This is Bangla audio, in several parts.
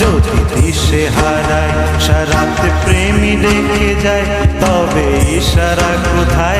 যদি দিশে হারায় সারাতে প্রেমী রেখে যায় তবে ইশারা কোথায়?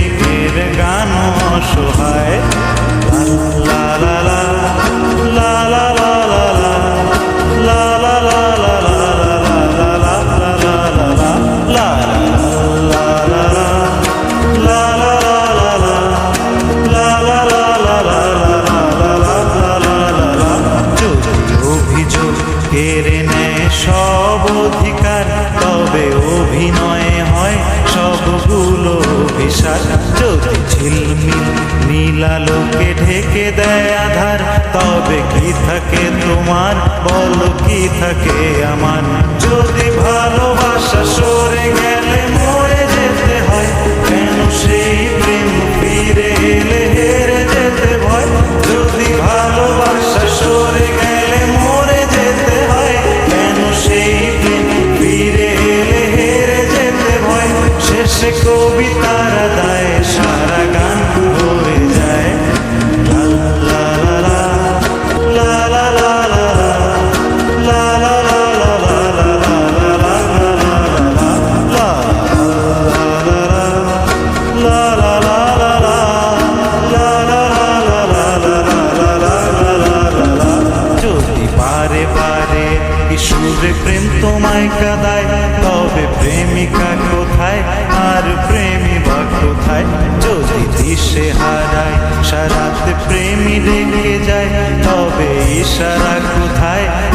সব অধিকার, তবে অভিনয়ে হয় সবগুলো বিশাল যদি ঝিলমিল নীলালোকে ঢেকে দেয় আধার, তবে কি থাকে তোমার? বল কি থাকে আমার? যদি ভালোবাসা সারা বারে বারে প্রেম তোমায় কাদায় তবে প্রেমিকা কোথায়? আর প্রেমী বা কোথায়? যদি দিশে হারায়, সারাতে প্রেমী রেখে যায়, তবে ইশারা কোথায়?